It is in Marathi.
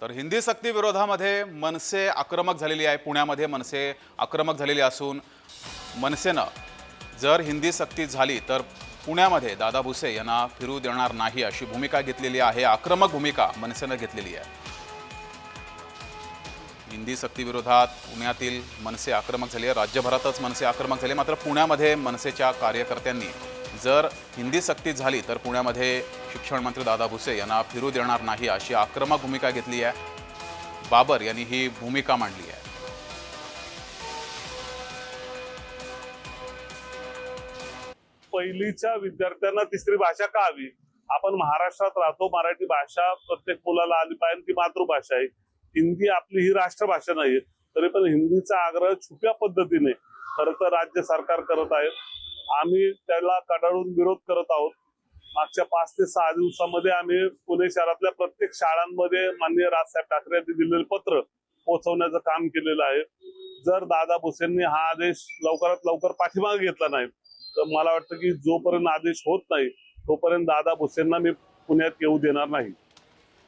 तर हिंदी सक्ती विरोधामध्ये मनसे आक्रमक झालेली आहे. पुण्यामध्ये मनसे आक्रमक झालेली असून मनसेनं जर हिंदी सक्ती झाली तर पुण्यामध्ये दादा भुसे यांना फिरू देणार नाही अशी भूमिका घेतलेली आहे. आक्रमक भूमिका मनसेनं घेतलेली आहे. हिंदी सक्तीविरोधात पुण्यातील मनसे आक्रमक झाली. आहे राज्यभरातच मनसे आक्रमक झाले. मात्र पुण्यामध्ये मनसेच्या कार्यकर्त्यांनी जर हिंदी सक्ती झाली तर पुण्यामध्ये शिक्षण मंत्री दादा भुसे यांना फिरू देणार नाही अशी आक्रमक भूमिका घेतली आहे. बाबर यांनी ही भूमिका मांडली आहे. पहिलीच्या विद्यार्थ्यांना तिसरी भाषा का हवी? आपण महाराष्ट्रात राहतो मराठी भाषा प्रत्येक मुलाला आली पाहिजे ती मातृभाषा आहे. हिंदी आपली ही राष्ट्रभाषा नाही तरी पण हिंदीचा आग्रह छुप्या पद्धतीने खरं तर राज्य सरकार करत आहे. आम्ही त्याला कडाडून विरोध करत आहोत. मागच्या पाच ते सहा दिवसामध्ये आम्ही पुणे शहरातल्या प्रत्येक शाळांमध्ये माननीय राजसाहेब ठाकरे यांनी दिलेलं पत्र पोहोचवण्याचं काम केलेलं आहे. जर दादा भुसेंनी हा आदेश लवकरात लवकर पाठीमागे घेतला नाही तर मला वाटतं की जोपर्यंत आदेश होत नाही तोपर्यंत दादा भुसेंना मी पुण्यात येऊ देणार नाही.